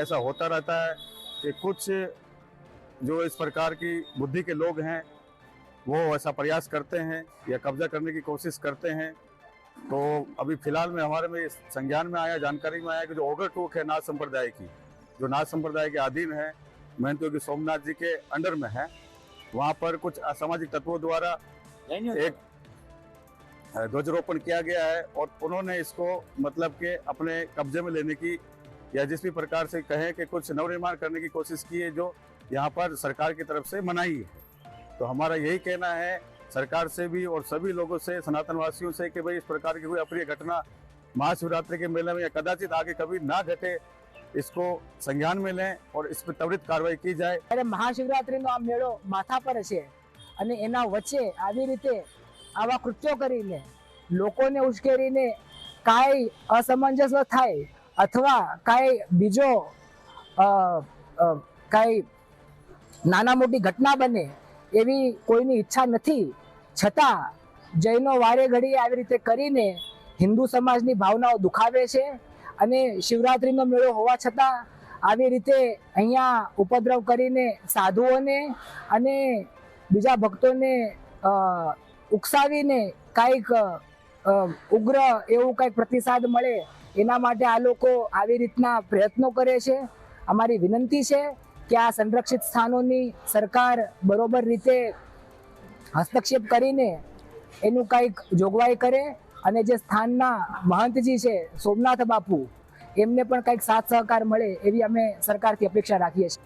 ऐसा होता रहता है कि कुछ जो इस प्रकार की बुद्धि के लोग हैं वो ऐसा प्रयास करते हैं या कब्जा करने की कोशिश करते हैं। तो अभी फ़िलहाल में हमारे में संज्ञान में आया जानकारी में आया कि जो ओगर टूक है नाथ संप्रदाय की जो नाथ संप्रदाय के अधीन है महंत योगी सोमनाथ जी के अंडर में है वहाँ पर कुछ असामाजिक तत्वों द्वारा एक ध्वजारोपण किया गया है और उन्होंने इसको मतलब के अपने कब्जे में लेने की या जिस भी प्रकार से कहें कि कुछ नवनिर्माण करने की कोशिश की है जो यहाँ पर सरकार की तरफ से मनाही है तो हमारा यही कहना है सरकार से भी और सभी लोगों से सनातन वासियों से कि भाई इस प्रकार की कोई अप्रिय घटना महाशिवरात्रि के मेले में या कदाचित आगे कभी ना घटे इसको संज्ञान में लें और इस पर त्वरित कार्रवाई की जाए ત્યારે મહાશિવરાત્રીનો આ મેળો માથા પર છે અને એના વચ્ચે આવી રીતે આવા કૃત્યો કરીને લોકોને ઉશ્કેરીને કાંઈ અસમંજસ થાય અથવા કાંઈ બીજો કાંઈ નાના મોટી ઘટના બને એવી કોઈની ઈચ્છા નથી. છતાં જૈનો વારે ઘડીએ આવી રીતે કરીને હિન્દુ સમાજની ભાવનાઓ દુખાવે છે અને શિવરાત્રિનો મેળો હોવા છતાં આવી રીતે અહીંયા ઉપદ્રવ કરીને સાધુઓને અને બીજા ભક્તોને ઉકસાવીને કાંઈક ઉગ્ર એવું કંઈક પ્રતિસાદ મળે એના માટે આ લોકો આવી રીતના પ્રયત્નો કરે છે. અમારી વિનંતી છે કે આ સંરક્ષિત સ્થાનોની સરકાર બરોબર રીતે હસ્તક્ષેપ કરીને એનું કંઈક જોગવાઈ કરે અને જે સ્થાનના મહંતજી છે, સોમનાથ બાપુ, એમને પણ કંઈક સાથ સહકાર મળે એવી અમે સરકારથી અપેક્ષા રાખીએ છીએ.